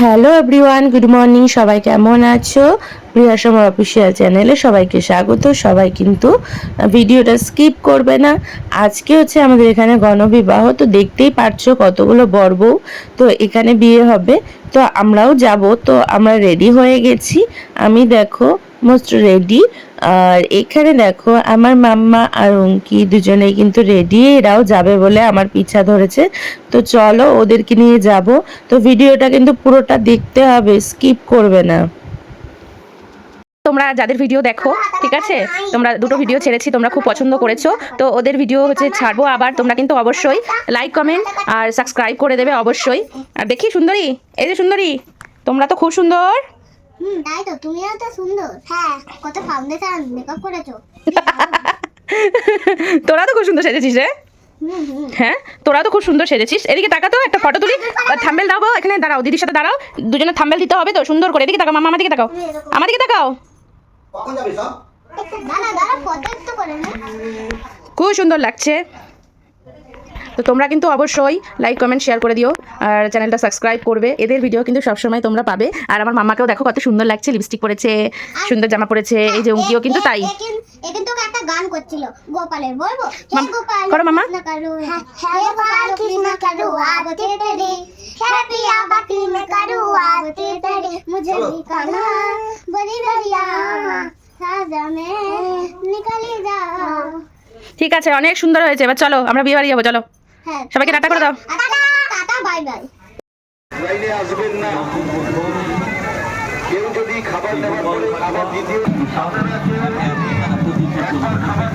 Hello everyone, good morning, সবাই কেমন আছো? প্রিয়া সমর অফিসিয়াল চ্যানেলে সবাইকে স্বাগত। সবাই কিন্তু ভিডিওটা স্কিপ করবে না। আজকে হচ্ছে আমাদের এখানে গণবিবাহ, তো দেখতেই পারছ কতগুলো বর্ব তো এখানে বিয়ে হবে, তো আমরাও যাব। তো আমরা রেডি হয়ে গেছি। আমি দেখো মোস্ট রেডি আর এখানে দেখো, আমার মাম্মা আর অঙ্কি দুজনেই কিন্তু রেডি এরাও যাবে বলে আমার পিছা ধরেছে। তো চলো, ওদেরকে নিয়ে যাব। তো ভিডিওটা কিন্তু পুরোটা দেখতে হবে স্কিপ করবে না। তোমরা যাদের ভিডিও দেখো, ঠিক আছে? তোমরা দুটো ভিডিও ছেড়েছি, তোমরা খুব পছন্দ করেছ। তো ওদের ভিডিও হচ্ছে ছাড়বো আবার, তোমরা কিন্তু অবশ্যই লাইক কমেন্ট আর সাবস্ক্রাইব করে দেবে অবশ্যই। আর দেখি সুন্দরী, এই যে সুন্দরী, তোমরা তো খুব সুন্দর। হুম তাই তো তুমিও তো সুন্দর। হ্যাঁ কত ফাউন্ডেশন মেকআপ করেছ। তোরা তো খুব সুন্দর সেজেছিস রে। হ্যাঁ তোরা তো খুব সুন্দর সেজেছিস। এদিকে তাকা তো একটা ফটো তুলি থাম্বেল দাও এখানে দাঁড়াও দিদির সাথে দাঁড়াও। দুজনে থাম্বেল দিতে হবে তো সুন্দর করে। এদিকে তাকাও মামা আমার দিকে তাকাও। আমার দিকে তাকাও। কখন যাবে সব? দাঁড়া দাঁড়া ফটো একটু করে নে। খুব সুন্দর লাগছে। তো তোমরা কিন্তু অবশ্যই লাইক কমেন্ট শেয়ার করে দিও আর চ্যানেলটা সাবস্ক্রাইব করবে। এদের ভিডিও কিন্তু সবসময় তোমরা পাবে। আর আমার মামাকেও দেখো কত সুন্দর লাগছে লিপস্টিক পরেছে সুন্দর জামা পরেছে এই যে উঙ্কিও কিন্তু তাই। ঠিক আছে অনেক সুন্দর হয়েছে। এবার চলো আমরা বিয়ে বাড়ি যাব চলো। সবাইকে টাটা করে দাও। Tata tata bye bye. লাইনে আসবেন না। কেউ যদি খাবার আবার দ্বিতীয় একবার খাবার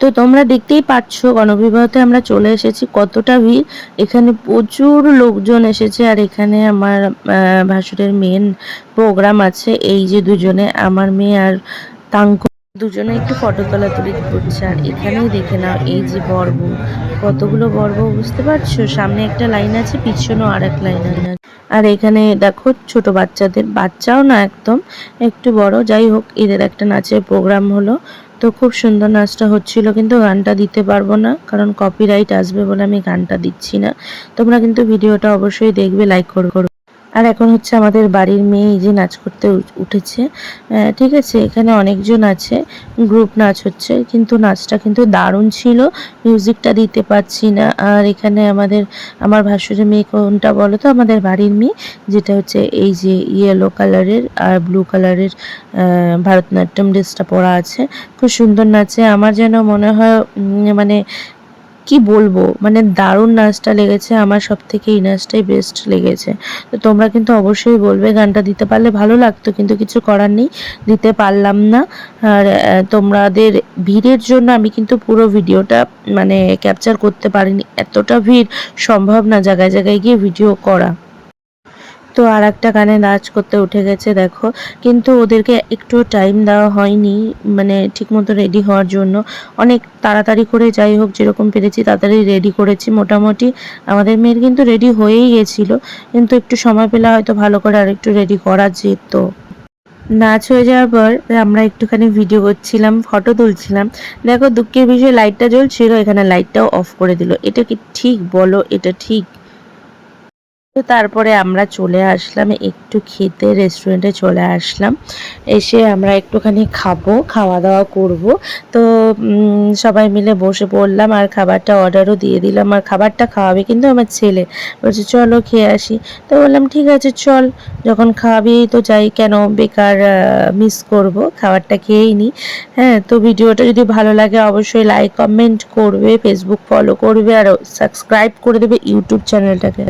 তো তোমরা দেখতেই পাচ্ছ, গণবিবাহতে আমরা চলে এসেছি। কতটা ভিড়? এখানে প্রচুর লোকজন এসেছে আর এখানে আমার ভাসুরের মেন প্রোগ্রাম আছে। এই যে দুজনে, আমার মেয়ে আর তাঙ্ক। দুজনে একটু ফটো তোলা তুলি করছে। আর এখানেই দেখে নাও, এই যে বর্ব কতগুলো বর্ব বুঝতে পারছ? সামনে একটা লাইন আছে, পিছনেও আর এক লাইন আছে। আর এখানে দেখো ছোট বাচ্চাদের, বাচ্চাও না একদম, একটু বড়, যাই হোক, এদের একটা নাচের প্রোগ্রাম হলো তো খুব সুন্দর নাচটা হচ্ছিল, কিন্তু গানটা দিতে পারব না, কারণ কপিরাইট আসবে বলে আমি গানটা দিচ্ছি না তোমরা কিন্তু ভিডিওটা অবশ্যই দেখবে লাইক করো করো। আর এখন হচ্ছে আমাদের বাড়ির মেয়ে এই যে নাচ করতে উঠেছে। ঠিক আছে, এখানে অনেকজন আছে গ্রুপ নাচ হচ্ছে, কিন্তু নাচটা কিন্তু দারুণ ছিল মিউজিকটা দিতে পারছি না। আর এখানে আমাদের, আমার ভাসুরের মেয়ে কোনটা বলো তো? আমাদের বাড়ির মেয়ে, যেটা হচ্ছে এই যে ইয়েলো কালারের আর ব্লু কালারের ভারতনাট্যম ড্রেসটা পরা আছে। খুব সুন্দর নাচে। আমার যেন মনে হয় মানে কি বলব? মানে দারুণ নাচটা লেগেছে, আমার সব থেকে এই নাচটাই বেস্ট লেগেছে। তো তোমরা কিন্তু অবশ্যই বলবে, গানটা দিতে পারলে ভালো লাগতো, কিন্তু কিছু করার নেই, দিতে পারলাম না। আর তোমাদের ভিড়ের জন্য আমি কিন্তু পুরো ভিডিওটা মানে ক্যাপচার করতে পারিনি। এতটা ভিড় সম্ভব না জায়গায় জায়গায় গিয়ে ভিডিও করা। তো আর একটা গানে নাচ করতে উঠে গেছে, দেখো। কিন্তু ওদেরকে একটু টাইম দেওয়া হয়নি মানে ঠিকমতো রেডি হওয়ার জন্য। অনেক তাড়াতাড়ি করে যাই হোক, যেরকম পেরেছি তাড়াতাড়ি রেডি করেছি মোটামুটি। আমাদের মেয়ের কিন্তু রেডি হয়েই গেছিল, কিন্তু একটু সময় পেলে হয়তো ভালো করে আর একটু রেডি করা যেত। নাচ হয়ে যাওয়ার পর আমরা একটুখানি ভিডিও করছিলাম ফটো তুলছিলাম। দেখো দুঃখের বিষয়ে লাইটটা জ্বলছিল, এখানে লাইটটাও অফ করে দিল। এটা কি ঠিক? বলো, এটা ঠিক? তো তারপরে আমরা চলে আসলাম, একটু খেতে রেস্টুরেন্টে চলে আসলাম। এসে আমরা একটুখানি খাব খাওয়া দাওয়া করব। তো সবাই মিলে বসে পড়লাম আর খাবারটা অর্ডারও দিয়ে দিলাম। আর খাবারটা খাওয়াবে কিন্তু আমার ছেলে। বলছে, চলো খেয়ে আসি। তো বললাম, ঠিক আছে, চল। যখন খাওয়াবি তো যাই, কেন বেকার মিস করব। খাবারটা খেয়েই নিই হ্যাঁ তো ভিডিওটা যদি ভালো লাগে অবশ্যই লাইক কমেন্ট করবে ফেসবুক ফলো করবে, আর সাবস্ক্রাইব করে দেবে ইউটিউব চ্যানেলটাকে